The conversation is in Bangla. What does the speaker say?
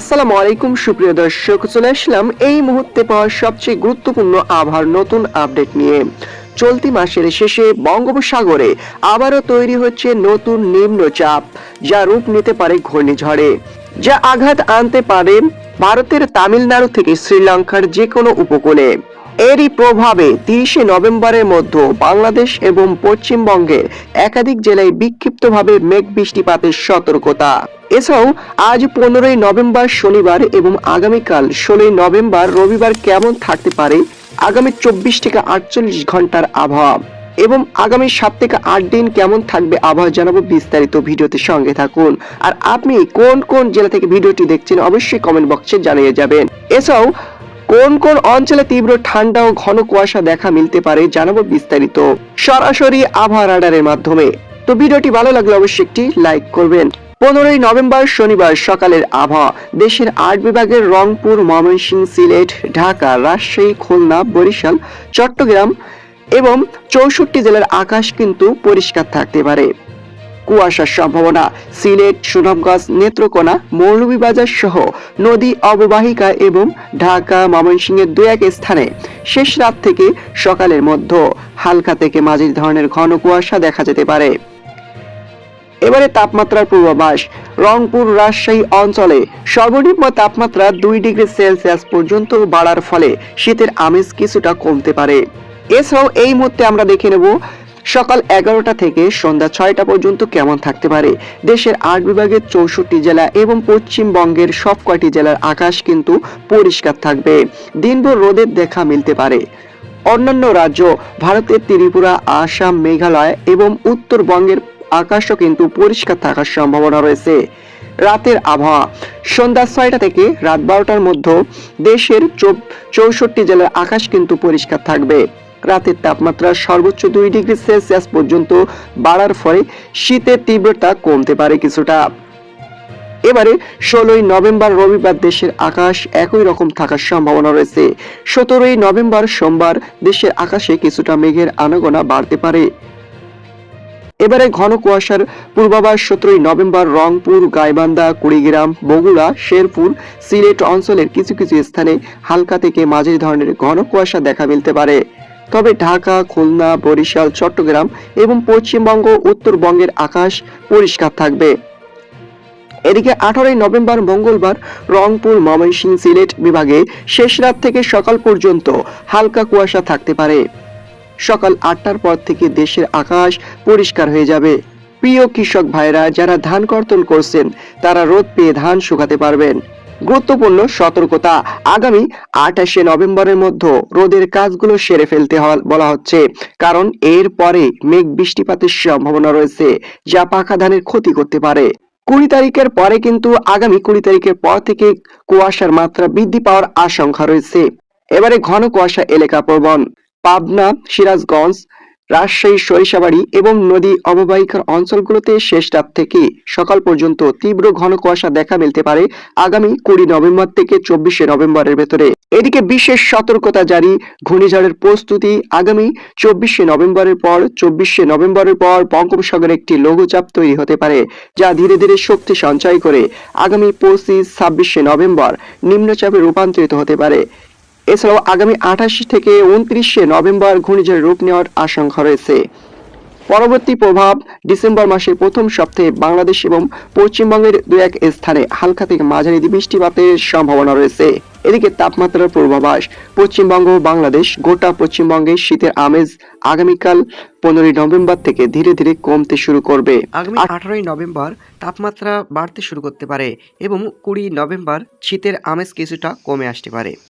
আসসালামু আলাইকুম, সুপ্রিয় দর্শক, চলে আসলাম এই মুহূর্তে পাওয়া সবচেয়ে গুরুত্বপূর্ণ আবহাওয়ার নতুন আপডেট নিয়ে। চলতি মাসের শেষে বঙ্গোপসাগরে আবারও তৈরি হচ্ছে নতুন নিম্নচাপ, যা রূপ নিতে পারে ঘূর্ণিঝড়ে, যা আঘাত আনতে পারে ভারতের তামিলনাড়ু থেকে শ্রীলঙ্কার যে কোনো উপকূলে। এরই প্রভাবে তিরিশে নভেম্বরের মধ্যে বাংলাদেশ এবং পশ্চিমবঙ্গের একাধিক জেলায় বিক্ষিপ্তভাবে মেঘ বৃষ্টিপাতের সতর্কতা। এছাড়াও আজ পনেরোই নভেম্বর শনিবার এবং আগামীকাল ষোলোই নভেম্বর রবিবার কেমন থাকতে পারে? আগামী চব্বিশ থেকে আটচল্লিশ ঘণ্টার আবহাওয়া। এবং আগামী সাত থেকে আট দিন কেমন থাকবে আবহাওয়া জানাব বিস্তারিত ভিডিওতে সঙ্গে থাকুন। আর আপনি কোন কোন জেলা থেকে ভিডিওটি দেখছেন অবশ্যই কমেন্ট বক্সে জানিয়ে যাবেন। এছাড়াও কোন কোন অঞ্চলে তীব্র ঠান্ডা ও ঘন কুয়াশা দেখা মিলতে পারে জানাব বিস্তারিত। সরাসরি আবহাওয়া রাডারের মাধ্যমে। তো ভিডিওটি ভালো লাগলে অবশ্যই একটি লাইক করবেন। পনেরোই নভেম্বর শনিবার সকালের আবহাওয়া। দেশের আট বিভাগের রংপুর, ময়মনসিংহ, সিলেট, ঢাকা, রাজশাহী, খুলনা, বরিশাল, চট্টগ্রাম এবং চৌষট্টি জেলার আকাশ কিন্তু পরিষ্কার থাকতে পারে। কুয়াশার সম্ভাবনা, সিলেট, সুনামগঞ্জ, নেত্রকোনা, মৌলভীবাজার সহ নদী অববাহিকা এবং ঢাকা, ময়মনসিংহের দু এক স্থানে। শেষ রাত থেকে সকালের মধ্যে হালকা থেকে মাঝির ধরনের ঘন কুয়াশা দেখা যেতে পারে। এবারে তাপমাত্রার পূর্বাভাস। রংপুর, রাজশাহী অঞ্চলে সর্বনিম্ন তাপমাত্রা দুই ডিগ্রি সেলসিয়াস পর্যন্ত বাড়ার ফলে শীতের আমেজ কিছুটা কমতে পারে। এছাড়াও এই মুহূর্তে আমরা দেখে নেব সকাল এগারোটা থেকে সন্ধ্যা ছয়টা পর্যন্ত কেমন থাকতে পারে। দেশের আট বিভাগের চৌষট্টি জেলা এবং পশ্চিমবঙ্গের সব কয়টি জেলার আকাশ কিন্তু পরিষ্কার থাকবে। দিনভর রোদের দেখা মিলতে পারে। অন্যান্য রাজ্য, ভারতের ত্রিপুরা, আসাম, মেঘালয় এবং উত্তরবঙ্গের আকাশও কিন্তু পরিষ্কার থাকার সম্ভাবনা রয়েছে। রাতের আবহাওয়া, সন্ধ্যা ছয়টা থেকে রাত বারোটার মধ্যে দেশের চৌষট্টি জেলার আকাশ কিন্তু পরিষ্কার থাকবে। রাতের তাপমাত্রা সর্বোচ্চ দুই ডিগ্রি সেলসিয়াস পর্যন্ত বাড়ার ফলে শীতের তীব্রতা কমতে পারে কিছুটা। এবারে ষোলোই নভেম্বর রবিবার দেশের আকাশ একই রকম থাকার সম্ভাবনা রয়েছে। সতেরোই নভেম্বর সোমবার দেশের আকাশে কিছুটা মেঘের আনাগোনা বাড়তে পারে। এবারে ঘন কুয়াশার পূর্বাভাস সতেরোই নভেম্বর রংপুর, গাইবান্ধা, কুড়িগ্রাম, বগুড়া, শেরপুর, সিলেট অঞ্চলের কিছু কিছু স্থানে হালকা থেকে মাঝারি ধরনের ঘন কুয়াশা দেখা মিলতে পারে। তবে ঢাকা, খুলনা, বরিশাল, চট্টগ্রাম এবং পশ্চিমবঙ্গ, উত্তরবঙ্গের আকাশ পরিষ্কার থাকবে। এদিকে আঠারোই নভেম্বর মঙ্গলবার রংপুর, ময়মনসিংহ, সিলেট বিভাগে শেষ রাত থেকে সকাল পর্যন্ত হালকা কুয়াশা থাকতে পারে। সকাল আটটার পর থেকে দেশের আকাশ পরিষ্কার হয়ে যাবে। প্রিয় কৃষক ভাইরা, যারা ধান কর্তন করছেন, তারা রোদ পেয়ে ধান শুকাতে পারবেন। গুরুত্বপূর্ণ সতর্কতা, আগামী আঠাশে নভেম্বরের মধ্যে রোদের কাজগুলো সেরে ফেলতে বলা হচ্ছে। কারণ এর পরে মেঘ বৃষ্টিপাতের সম্ভাবনা রয়েছে, যা পাকা ধানের ক্ষতি করতে পারে। কুড়ি তারিখের পরে কিন্তু আগামী কুড়ি তারিখের পর থেকে কুয়াশার মাত্রা বৃদ্ধি পাওয়ার আশঙ্কা রয়েছে। এবারে ঘন কুয়াশা এলাকা প্রবণ। পাবনা, সিরাজগঞ্জ, রাজশাহী, সরিষাবাড়ি এবং নদী অববাহিকার অঞ্চলগুলোতে শেষ রাত থেকে সকাল পর্যন্ত তীব্র ঘন কুয়াশা দেখা মিলতে পারে আগামী কুড়ি নভেম্বর থেকে চব্বিশে নভেম্বরের ভেতরে। এদিকে বিশেষ সতর্কতা জারি, ঘূর্ণিঝড়ের প্রস্তুতি আগামী চব্বিশে নভেম্বরের পর, চব্বিশে নভেম্বরের পর বঙ্গোপসাগরে একটি লঘুচাপ তৈরি হতে পারে, যা ধীরে ধীরে শক্তি সঞ্চয় করে আগামী পঁচিশ ছাব্বিশে নভেম্বর নিম্নচাপে রূপান্তরিত হতে পারে। এছাড়াও আগামী আঠাশ থেকে উনত্রিশে নভেম্বর ঘূর্ণিঝড়ের রূপ নেওয়ার আশঙ্কা রয়েছে। পরবর্তী প্রভাব ডিসেম্বর মাসের প্রথম সপ্তাহে বাংলাদেশ এবং পশ্চিমবঙ্গের দু এক স্থানে হালকা থেকে মাঝারি বৃষ্টিপাতের সম্ভাবনা রয়েছে। এদিকে তাপমাত্রার পূর্বাভাস পশ্চিমবঙ্গ ও বাংলাদেশ গোটা পশ্চিমবঙ্গে শীতের আমেজ আগামীকাল পনেরোই নভেম্বর থেকে ধীরে ধীরে কমতে শুরু করবে। আগামী আঠারোই নভেম্বর তাপমাত্রা বাড়তে শুরু করতে পারে এবং কুড়ি নভেম্বর শীতের আমেজ কিছুটা কমে আসতে পারে।